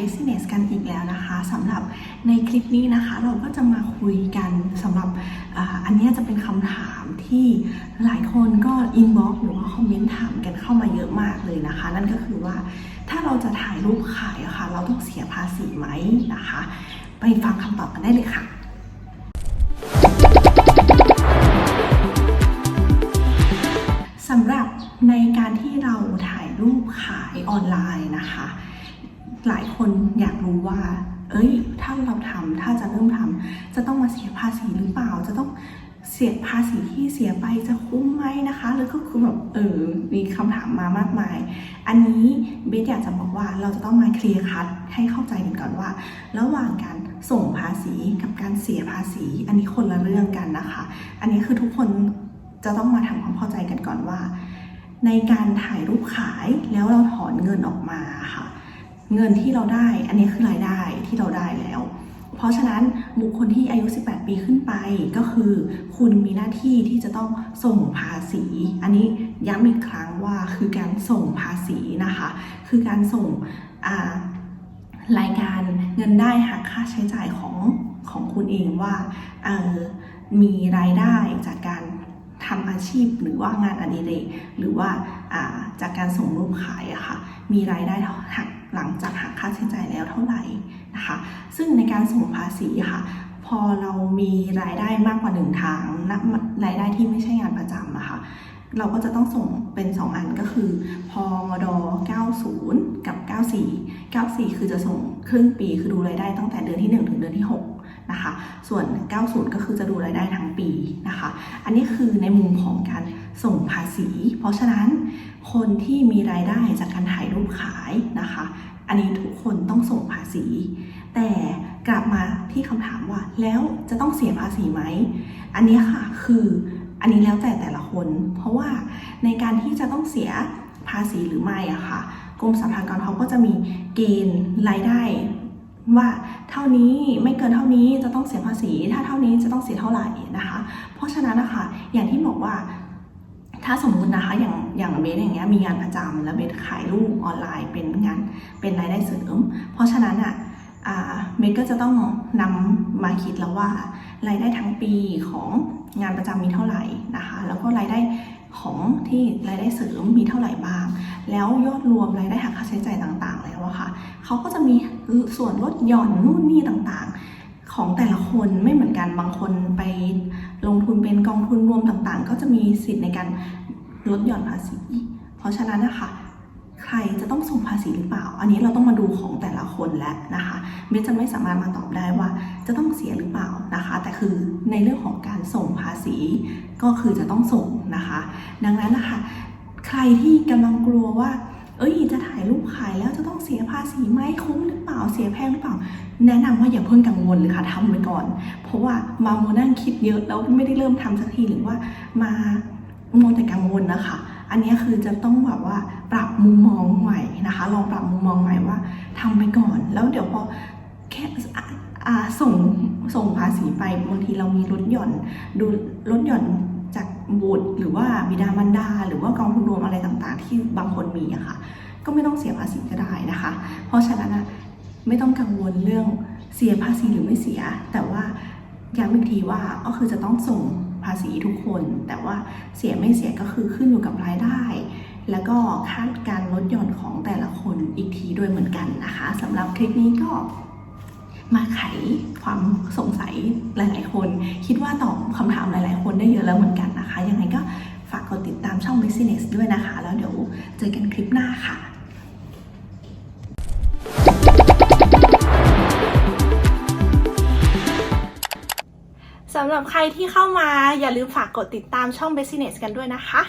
Business กันอีกแล้วนะคะสำหรับในคลิปนี้นะคะ เราก็จะมาคุยกันสำหรับอ,อันนี้จะเป็นคำถามที่หลายคนก็อินบ็อกหรือว่าคอมเมนต์ถามกันเข้ามาเยอะมากเลยนะคะ นั่นก็คือว่าถ้าเราจะถ่ายรูปขายอะค่ะเราต้องเสียภาษีไหมนะคะ ไปฟังคำตอบกันได้เลยค่ะสำหรับในการที่เราถ่ายรูปขายออนไลน์นะคะ หลายคนอยากรู้ว่า เอ้ย ถ้าเราทำถ้าจะเริ่มทำจะต้องมาเสียภาษีหรือเปล่า จะต้องเสียภาษีที่เสียไปจะคุ้มไหมนะคะ แล้วก็คือแบบเออมีคำถามมามากมาย อันนี้เบสอยากจะบอกว่าเราจะต้องมาเคลียร์คัดให้เข้าใจกันก่อนว่า ระหว่างการส่งภาษีกับการเสียภาษี อันนี้คนละเรื่องกันนะคะ อันนี้คือทุกคนจะต้องมาทำความเข้าใจกันก่อนว่า ในการถ่ายรูปขายแล้วเราถอนเงินออกมาค่ะ เงินที่เราได้ อันนี้คือรายได้ที่เราได้แล้ว เพราะฉะนั้นบุคคลที่อายุ 18 ปีขึ้นไปก็คือ คุณมีหน้าที่ที่จะต้องส่งภาษี อันนี้ย้ำอีกครั้งว่าคือการส่งภาษีนะคะ คือการส่งรายการเงินได้หักค่าใช้จ่ายของของคุณเองว่ามีรายได้จากการ ทำอาชีพ หรือว่างานอดิเรกหรือว่าจากการส่งรูปขายอะค่ะมีรายได้หักหลังจากหักค่าใช้จ่ายแล้วเท่าไหร่นะคะซึ่งในการส่งภาษีค่ะพอเรามีรายได้มากกว่าหนึ่งทางนับรายได้ที่ไม่ใช่งานประจำอะค่ะเราก็จะต้องส่งเป็น 2 อันก็คือพอมด 90 กับ 94 94 คือจะส่งครึ่งปีคือดูรายได้ตั้งแต่เดือนที่ 1 ถึงเดือนที่ 6 นะคะ ส่วน90 ก็คือจะดูรายได้ทั้งปีนะคะ อันนี้คือในมุมของการส่งภาษี เพราะฉะนั้นคนที่มีรายได้จากการถ่ายรูปขายนะคะ อันนี้ทุกคนต้องส่งภาษี แต่กลับมาที่คำถามว่าแล้วจะต้องเสียภาษีไหม อันนี้ค่ะคืออันนี้แล้วแต่แต่ละคน เพราะว่าในการที่จะต้องเสียภาษีหรือไม่อะค่ะกรมสรรพากรเขาก็จะมีเกณฑ์รายได้ ว่าเท่านี้ไม่เกินเท่านี้จะต้องเสียภาษี ถ้าเท่านี้จะต้องเสียเท่าไหร่นะคะ เพราะฉะนั้นนะคะอย่างที่บอกว่าถ้าสมมุตินะคะอย่างอย่างเบสอย่างเงี้ยมีงานประจำแล้วเบสขายรูปออนไลน์เป็นงานเป็นรายได้เสริม เพราะฉะนั้นอะเบสก็จะต้องนำมาคิดแล้วว่ารายได้ทั้งปีของงานประจำมีเท่าไหร่นะคะ แล้วก็รายได้ของที่รายได้เสริมมีเท่าไหร่บ้าง แล้วยอดรวมรายได้หักค่าใช้จ่ายต่าง ๆ แล้วอะค่ะ เขาก็จะมีส่วนลดหย่อนนู่นนี่ต่างๆ ของแต่ละคนไม่เหมือนกันบางคนไปลงทุนเป็นกองทุนรวมต่างๆ ก็จะมีสิทธิ์ในการลดหย่อนภาษี เพราะฉะนั้นนะคะใครจะต้องส่งภาษีหรือเปล่า อันนี้เราต้องมาดูของแต่ละคนแล้วนะคะเบสจะไม่สามารถมาตอบได้ว่าจะต้องเสียหรือเปล่านะคะ แต่คือในเรื่องของการส่งภาษีก็คือจะต้องส่งนะคะ ดังนั้นนะคะ ใครที่กำลังกลัวว่า เอ้ยจะถ่ายรูปขายแล้วจะต้องเสียภาษีไหมคุ้มหรือเปล่าเสียแพงหรือเปล่า แนะนำว่าอย่าเพิ่งกังวลเลยค่ะทำไว้ก่อน เพราะว่ามาโมนั่งคิดเยอะแล้วไม่ได้เริ่มทำสักทีหรือว่ามาโมวแต่กังวลนะคะอันนี้คือจะต้องแบบว่าปรับมุมมองใหม่นะคะ ลองปรับมุมมองใหม่ว่าทำไปก่อน แล้วเดี๋ยวพอแค่ส่งส่งภาษีไปบางทีเรามีลดหย่อนดูลดหย่อน บุตรหรือว่าบิดามารดา หรือว่ากองทุนรวมอะไรต่างๆ ที่บางคนมีอะค่ะ ก็ไม่ต้องเสียภาษีก็ได้นะคะ เพราะฉะนั้นอะไม่ต้องกังวลเรื่องเสียภาษีหรือไม่เสีย แต่ว่าย้ำอีกทีว่าก็คือจะต้องส่งภาษีทุกคน แต่ว่าเสียไม่เสียก็คือขึ้นอยู่กับรายได้ แล้วก็คาดการลดหย่อนของแต่ละคนอีกทีด้วยเหมือนกันนะคะสำหรับคลิปนี้ก็ มาไขความสงสัยหลาย ๆ คน คิดว่าตอบคำถามหลาย ๆ คนได้เยอะแล้วเหมือนกันนะคะ ยังไงก็ฝากกดติดตามช่อง Business ด้วยนะคะ แล้วเดี๋ยวเจอกันคลิปหน้าค่ะสำหรับใครที่เข้ามาอย่าลืมฝากกดติดตามช่อง Business กันด้วยนะคะ